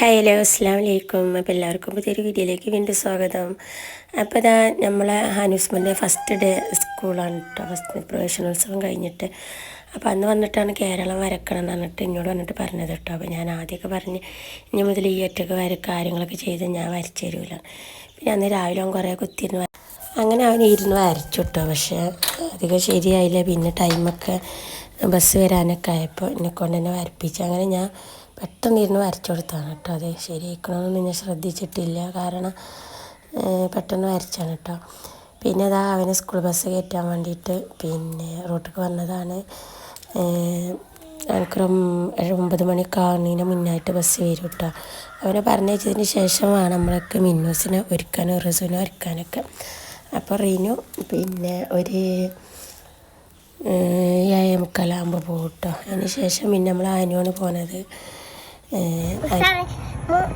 Hello അസ്സാം വലൈക്കും അപ്പോൾ എല്ലാവർക്കും പുതിയൊരു വീഡിയോയിലേക്ക് വീണ്ടും സ്വാഗതം. അപ്പോൾ ഇതാ നമ്മളെ ഹാനുസ്മന്റെ ഫസ്റ്റ് ഡേ സ്കൂളാണ് കേട്ടോ ഫസ്റ്റ് പ്രവേശനോത്സവം കഴിഞ്ഞിട്ട്. അപ്പോൾ അന്ന് വന്നിട്ടാണ് കേരളം വരക്കണം എന്ന് പറഞ്ഞിട്ട് എന്നോട് വന്നിട്ട് പറഞ്ഞത് കേട്ടോ അപ്പോൾ ഞാൻ ആദ്യമൊക്കെ പറഞ്ഞ് ഇനി മുതൽ ഈ ഒറ്റയ്ക്ക് വര കാര്യങ്ങളൊക്കെ ചെയ്ത് ഞാൻ വരച്ചു തരൂല. പിന്നെ അന്ന് രാവിലെ അവൻ കുറേ കുത്തിരുന്ന് അങ്ങനെ അവൻ ഇരുന്ന് വരച്ചു കേട്ടോ പക്ഷേ അധികം ശരിയായില്ല. പിന്നെ ടൈമൊക്കെ ബസ് വരാനൊക്കെ ആയപ്പോൾ എന്നെ കൊണ്ട് തന്നെ വരപ്പിച്ചു. അങ്ങനെ ഞാൻ പെട്ടെന്ന് ഇരുന്ന് വരച്ചു കൊടുത്താണ് കേട്ടോ അത്. ശരിയാക്കണമെന്ന് ഞാൻ ശ്രദ്ധിച്ചിട്ടില്ല. കാരണം പെട്ടെന്ന് വരച്ചാണ് കേട്ടോ. പിന്നെ അതാ അവനെ സ്കൂൾ ബസ് കയറ്റാൻ വേണ്ടിയിട്ട് പിന്നെ റോട്ടിക്ക് വന്നതാണ്. എനിക്കൊരു ഒമ്പത് മണിയൊക്കെ മുന്നായിട്ട് ബസ് വരും കേട്ടോ. അവനെ പറഞ്ഞയച്ചതിന് ശേഷമാണ് നമ്മളൊക്കെ മിന്നൂസിനെ ഒരുക്കാനും റിസുവിനെ ഒരുക്കാനൊക്കെ. അപ്പോൾ റീനു പിന്നെ ഒരു മുക്കാലാകുമ്പോൾ പോകും കേട്ടോ അതിന് ശേഷം പിന്നെ നമ്മൾ ആനുവാണ് പോണത്.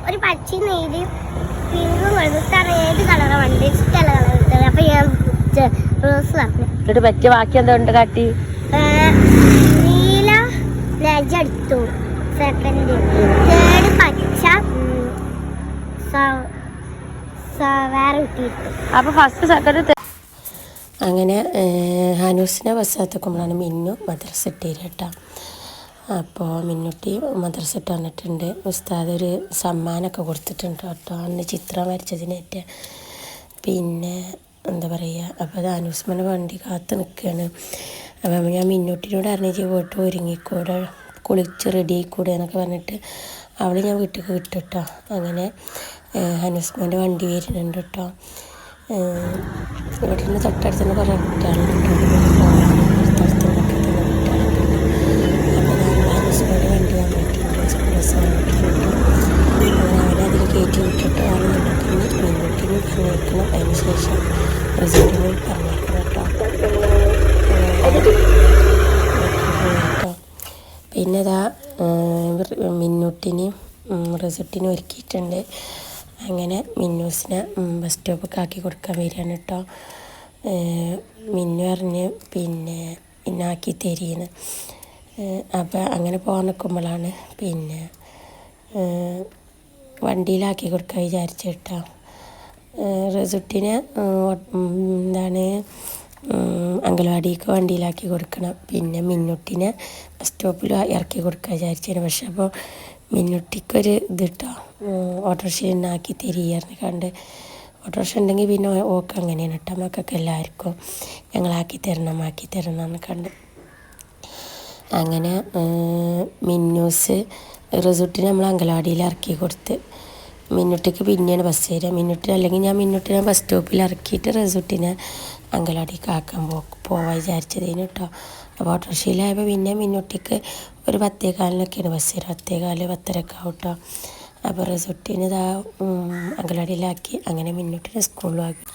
ഒരു എന്നിട്ട് പറ്റിയ ബാക്കി എന്താ ഉണ്ട് കാട്ടി? നീല എടുത്തു. സെക്കൻഡ് തേർഡ് പച്ച വേറെ കിട്ടിയിട്ടു അപ്പൊ ഫസ്റ്റ് സെക്കൻഡ് അങ്ങനെ ഹാനൂസിനെ ബസ്സാത്തക്കുമ്പോഴാണ് മിന്നു മദ്രസ ഇട്ടേര് കേട്ടോ. അപ്പോൾ മിന്നുട്ടി മദ്രസ ഇട്ട് വന്നിട്ടുണ്ട്. ഉസ്താദ് ഒരു സമ്മാനമൊക്കെ കൊടുത്തിട്ടുണ്ട് കേട്ടോ. അന്ന് ചിത്രം വരച്ചതിനേറ്റ് പിന്നെ എന്താ പറയുക അപ്പോൾ അത് ഹാനൂസ്മന് വണ്ടി കാത്ത് നിൽക്കുകയാണ് അപ്പം ഞാൻ മിന്നുട്ടിനോട് അറിഞ്ഞിച്ച് പോയിട്ട് ഒരുങ്ങിക്കൂടെ കുളിച്ച് റെഡി ആയിക്കൂടെ എന്നൊക്കെ പറഞ്ഞിട്ട് അവൾ ഞാൻ വീട്ടിൽ കേട്ടോ. അങ്ങനെ ഹനുസ്മാന്റെ വണ്ടി വരുന്നുണ്ട് കേട്ടോ. നിന്ന് തൊട്ടടുത്ത് തന്നെ കുറേ കുട്ടികളുണ്ട് കേട്ടോ പിന്നെ ഇതാ മിന്നുട്ടിനെയും റിസൾട്ടിനും ഒരുക്കിയിട്ടുണ്ട് അങ്ങനെ മിന്നൂസിനെ ബസ് സ്റ്റോപ്പൊക്കെ ആക്കി കൊടുക്കാൻ വരികയാണ് കേട്ടോ. മിന്നു പറഞ്ഞ് പിന്നെ ഇന്നാക്കി തരീന്ന് അപ്പോൾ അങ്ങനെ പോകാൻ നിൽക്കുമ്പോഴാണ് പിന്നെ വണ്ടിയിലാക്കി കൊടുക്കാൻ വിചാരിച്ച കേട്ടോ. റിസുട്ടിനെ എന്താണ് അംഗൻവാടിക്ക് വണ്ടിയിലാക്കി കൊടുക്കണം. പിന്നെ മിന്നുട്ടിനെ ബസ് സ്റ്റോപ്പിൽ ഇറക്കി കൊടുക്കാൻ വിചാരിച്ചതിന് പക്ഷെ അപ്പോൾ മിന്നുട്ടിക്കൊരു ഇത് കേട്ടോ ഓട്ടോറിക്ഷ ഉണ്ടാക്കി തരികയായിരുന്നു കണ്ട് ഓട്ടോറിക്ഷ ഉണ്ടെങ്കിൽ പിന്നെ ഓക്ക് അങ്ങനെയാണ് കേട്ടോ മക്കൾക്ക് എല്ലാവർക്കും ഞങ്ങളാക്കി തരണം ആക്കി തരണം എന്ന് കണ്ട്. അങ്ങനെ മിന്നൂസ് റിസോർട്ടിന് നമ്മൾ അങ്കലവാടിയിൽ ഇറക്കി കൊടുത്ത് മിന്നുട്ടിക്ക് പിന്നെയാണ് ബസ് തരിക മിന്നുട്ടിന് അല്ലെങ്കിൽ ഞാൻ മിന്നുട്ടിനെ ബസ് സ്റ്റോപ്പിൽ ഇറക്കിയിട്ട് റിസോർട്ടിനെ അങ്കലവാടിക്ക് ആക്കാൻ പോ പോവാൻ വിചാരിച്ചതിന് കേട്ടോ അപ്പോൾ ഓട്ടോറിക്ഷയിലായപ്പോൾ പിന്നെ മിന്നുട്ടിക്ക് ഒരു പത്തേകാലിനൊക്കെയാണ് ബസ് വരിക. പത്തേകാൽ പത്തരക്കെ ആവും കേട്ടോ അപ്പോൾ റിസോർട്ടിന് ഇതാ അങ്കലവാടിയിലാക്കി അങ്ങനെ മിന്നുട്ടിനെ സ്കൂളിലും ആക്കി.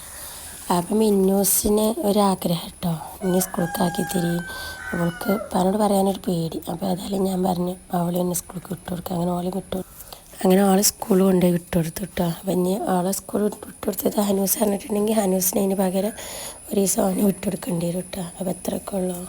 അപ്പം മിന്നൂസിന് ഒരാഗ്രഹം കേട്ടോ ഇനി സ്കൂൾക്ക് ആക്കി തരി. അവൾക്ക് പറഞ്ഞോട് പറയാനൊരു പേടി. അപ്പോൾ ഏതായാലും ഞാൻ പറഞ്ഞു അവളെ എന്നെ സ്കൂൾക്ക് വിട്ടു കൊടുക്കുക അങ്ങനെ ഓളെ വിട്ടു അങ്ങനെ ആളെ സ്കൂളിൽ കൊണ്ടുപോയി വിട്ടു കൊടുത്തു കേട്ടോ അപ്പം ഇനി ആളെ സ്കൂൾ വിട്ടു കൊടുത്തത് ഹനൂസ് പറഞ്ഞിട്ടുണ്ടെങ്കിൽ ഹനൂസിന് അതിന് പകരം ഒരു ദിവസം അവന് വിട്ടു കൊടുക്കേണ്ടി വരും കേട്ടോ അപ്പോൾ എത്രയൊക്കെ ഉള്ളൂ.